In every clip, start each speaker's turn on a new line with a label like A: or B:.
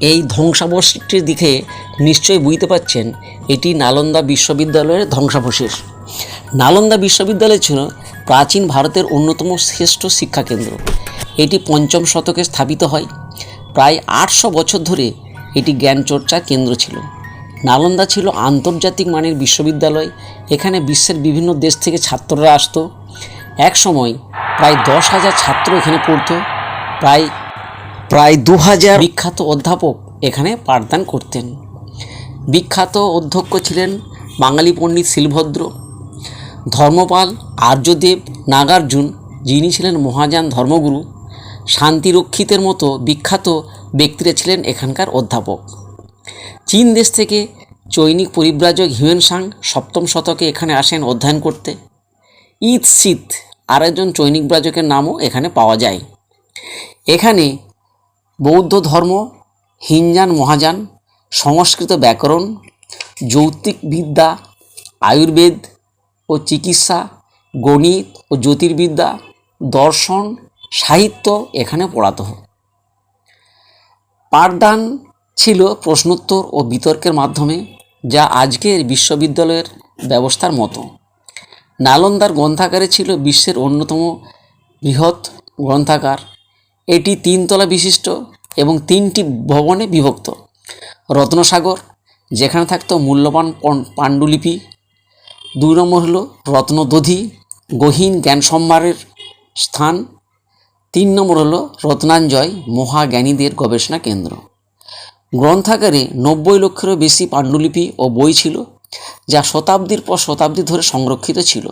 A: এই ধ্বংসাবশেষটির দিকে নিশ্চয়ই বুঝতে পারছেন, এটি নালন্দা বিশ্ববিদ্যালয়ের ধ্বংসাবশেষ। নালন্দা বিশ্ববিদ্যালয় ছিল প্রাচীন ভারতের অন্যতম শ্রেষ্ঠ শিক্ষাকেন্দ্র। এটি পঞ্চম শতকে স্থাপিত হয়। প্রায় আটশো বছর ধরে এটি জ্ঞানচর্চার কেন্দ্র ছিল। নালন্দা ছিল আন্তর্জাতিক মানের বিশ্ববিদ্যালয়। এখানে বিশ্বের বিভিন্ন দেশ থেকে ছাত্ররা আসতো। এক সময় প্রায় দশ হাজার ছাত্র এখানে পড়তো। প্রায় প্রায় দু হাজার বিখ্যাত অধ্যাপক এখানে পাঠদান করতেন। বিখ্যাত অধ্যক্ষ ছিলেন বাঙালি পণ্ডিত শিলভদ্র। ধর্মপাল আর্যদেব নাগার্জুন, যিনি ছিলেন মহাযান ধর্মগুরু, শান্তিরক্ষিতের মতো বিখ্যাত ব্যক্তিরা ছিলেন এখানকার অধ্যাপক। চীন দেশ থেকে চৈনিক পরিব্রাজক হিউয়েনসাং সপ্তম শতকে এখানে আসেন অধ্যয়ন করতে। ঈদ শীত আরেকজন চৈনিক ব্রাজকের নামও এখানে পাওয়া যায়। এখানে বৌদ্ধ ধর্ম, হিনজান, মহাযান, সংস্কৃত ব্যাকরণ, যৌক্তিক বিদ্যা, আয়ুর্বেদ ও চিকিৎসা, গণিত ও জ্যোতির্বিদ্যা, দর্শন, সাহিত্য এখানে পড়াতো। পাঠদান ছিল প্রশ্নোত্তর ও বিতর্কের মাধ্যমে, যা আজকের বিশ্ববিদ্যালয়ের ব্যবস্থার মতো। নালন্দার গ্রন্থাগারে ছিল বিশ্বের অন্যতম বৃহৎ গ্রন্থাগার। এটি তিনতলা বিশিষ্ট এবং তিনটি ভবনে বিভক্ত। রত্নসাগর, যেখানে থাকতো মূল্যবান পাণ্ডুলিপি। দুই নম্বর হলো রত্নদধি, গহীন জ্ঞান সম্ভারের স্থান। তিন নম্বর হলো রত্নাঞ্জয়, মহাজ্ঞানীদের গবেষণা কেন্দ্র। গ্রন্থাগারে নব্বই লক্ষেরও বেশি পাণ্ডুলিপি ও বই ছিল, যা শতাব্দীর পর শতাব্দী ধরে সংরক্ষিত ছিল।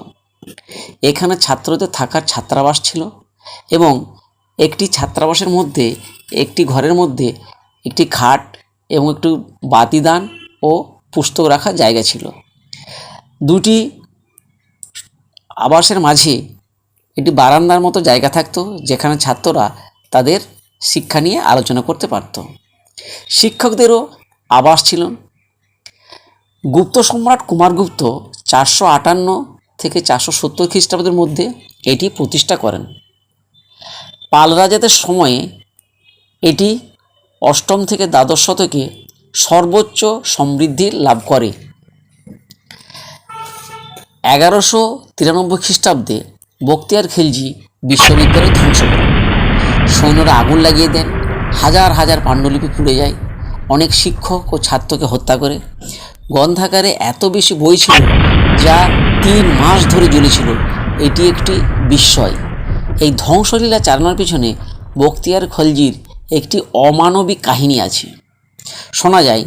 A: এখানে ছাত্রদের থাকার ছাত্রাবাস ছিল এবং একটি ছাত্রাবাসের মধ্যে, একটি ঘরের মধ্যে, একটি খাট এবং একটু বাতিদান ও পুস্তক রাখার জায়গা ছিল। দুটি আবাসের মাঝে একটি বারান্দার মতো জায়গা থাকতো, যেখানে ছাত্ররা তাদের শিক্ষা নিয়ে আলোচনা করতে পারত। শিক্ষকদেরও আবাস ছিল। গুপ্ত সম্রাট কুমারগুপ্ত চারশো আটান্ন থেকে চারশো সত্তর খ্রিস্টাব্দের মধ্যে এটি প্রতিষ্ঠা করেন। পাল রাজাদের সময়ে এটি অষ্টম থেকে দ্বাদশ শতকে সর্বোচ্চ সমৃদ্ধি লাভ করে। এগারোশো তিরানব্বই খ্রিস্টাব্দে বক্তিয়ার খিলজি বিশ্ববিদ্যালয় ধ্বংস করেন সৈন্যরা আগুন লাগিয়ে দেন, হাজার হাজার পাণ্ডুলিপি পুড়ে যায়, অনেক শিক্ষক ও ছাত্রকে হত্যা করে। গ্রন্থাগারে এত বেশি বই ছিল যা তিন মাস ধরে জ্বলেছিল, এটি একটি বিস্ময়। এই ধ্বংসলীলা চালানোর পিছনে বক্তিয়ার খলজির একটি অমানবিক কাহিনী আছে। শোনা যায়,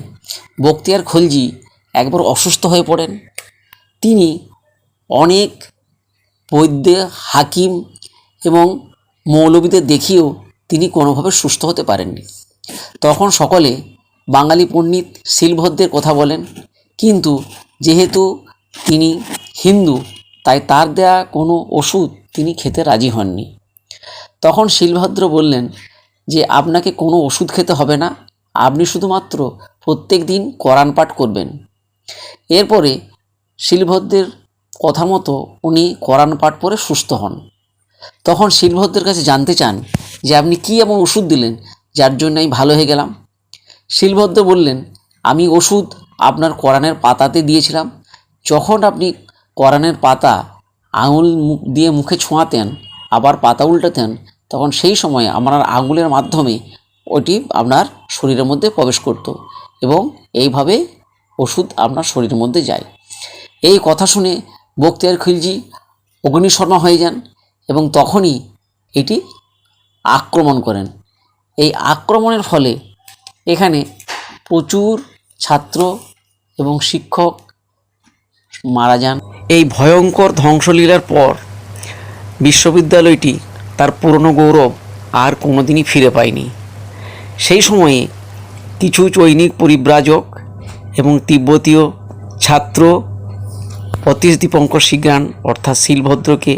A: বক্তিয়ার খলজি একবার অসুস্থ হয়ে পড়েন। তিনি অনেক বৈদ্য, হাকিম এবং মৌলবীদের দেখিয়েও তিনি কোনোভাবে সুস্থ হতে পারেননি। তখন সকলে বাঙালি পণ্ডিত শিলভদ্রের কথা বলেন, কিন্তু যেহেতু তিনি হিন্দু তাই তার দেয়া কোনো ওষুধ তিনি খেতে রাজি হননি। তখন শিলভদ্র বললেন যে, আপনাকে কোনো ওষুধ খেতে হবে না। আপনি শুধুমাত্র প্রত্যেক দিন কোরআন পাঠ করবেন। এরপরে শিলভদ্রের কথা মতো উনি কোরআন পাঠ পড়ে সুস্থ হন। তখন শিলভদ্রের কাছে জানতে চান যে, আপনি কী এমন ওষুধ দিলেন যার জন্য আমি ভালো হয়ে গেলাম? শিলভদ্র বললেন, আমি ওষুধ আপনার কোরআনের পাতাতে দিয়েছিলাম। যখন আপনি কোরআনের পাতা আঙুল মুখ দিয়ে মুখে ছোঁয়াতেন, আবার পাতা উল্টাতেন, তখন সেই সময় আমার আঙুলের মাধ্যমে ওটি আপনার শরীরের মধ্যে প্রবেশ করত এবং এইভাবে ওষুধ আপনার শরীরের মধ্যে যায়। এই কথা শুনে বক্তিয়ার খিলজি অগ্নিশর্মা হয়ে যান এবং তখনই এটি আক্রমণ করেন। এই আক্রমণের ফলে এখানে প্রচুর ছাত্র এবং শিক্ষক মারা যান। এই ভয়ঙ্কর ধ্বংসলীলার পর বিশ্ববিদ্যালয়টি তার পুরনো গৌরব আর কোনোদিনই ফিরে পায়নি। সেই সময়ে কিছু চৈনিক পরিব্রাজক এবং তিব্বতীয় ছাত্র অতীশ দীপঙ্কর সিজ্ঞান অর্থাৎ শিলভদ্রকে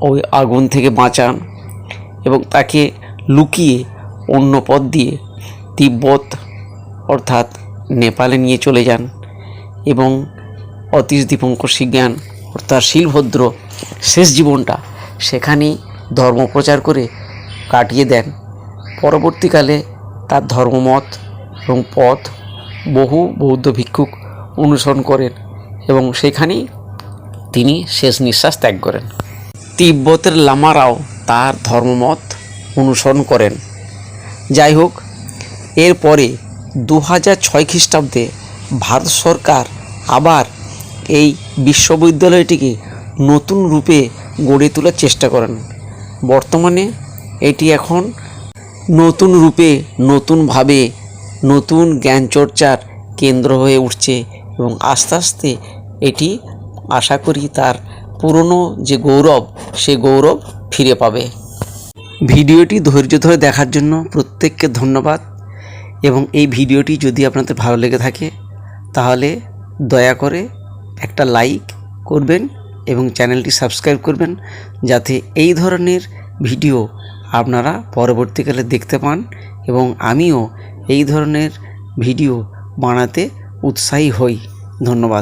A: ওই আগুন থেকে বাঁচান এবং তাকে লুকিয়ে অন্য পথ দিয়ে তিব্বত, অর্থাৎ নেপালে নিয়ে চলে যান এবং অতীশ দীপঙ্কর সিজ্ঞান অর্থাৎ শিলভদ্র শেষ জীবনটা সেখানেই ধর্মপ্রচার করে কাটিয়ে দেন। পরবর্তীকালে তার ধর্মমত এবং পথ বহু বৌদ্ধ ভিক্ষুক অনুসরণ করেন এবং সেখানেই তিনি শেষ নিঃশ্বাস ত্যাগ করেন। তিব্বতের লামারাও তার ধর্মমত অনুসরণ করেন। যাই হোক, এরপরে দু হাজার ছয় খ্রিস্টাব্দে ভারত সরকার আবার এই বিশ্ববিদ্যালয়টিকে নতুন রূপে গড়ে তোলার চেষ্টা করেন। বর্তমানে এটি এখন নতুন রূপে নতুনভাবে নতুন জ্ঞান চর্চার কেন্দ্র হয়ে উঠছে এবং আস্তে আস্তে এটি আশা করি তার পুরনো যে গৌরব, সে গৌরব ফিরে পাবে। ভিডিওটি ধৈর্য ধরে দেখার জন্য প্রত্যেককে ধন্যবাদ এবং এই ভিডিওটি যদি আপনাদের ভালো লেগে থাকে, তাহলে দয়া করে একটা লাইক করবেন এবং চ্যানেলটি সাবস্ক্রাইব করবেন যাতে এই ধরনের ভিডিও আপনারা পরবর্তীকালে দেখতে পান এবং আমিও এই ধরনের ভিডিও বানাতে উৎসাহী হই। ধন্যবাদ।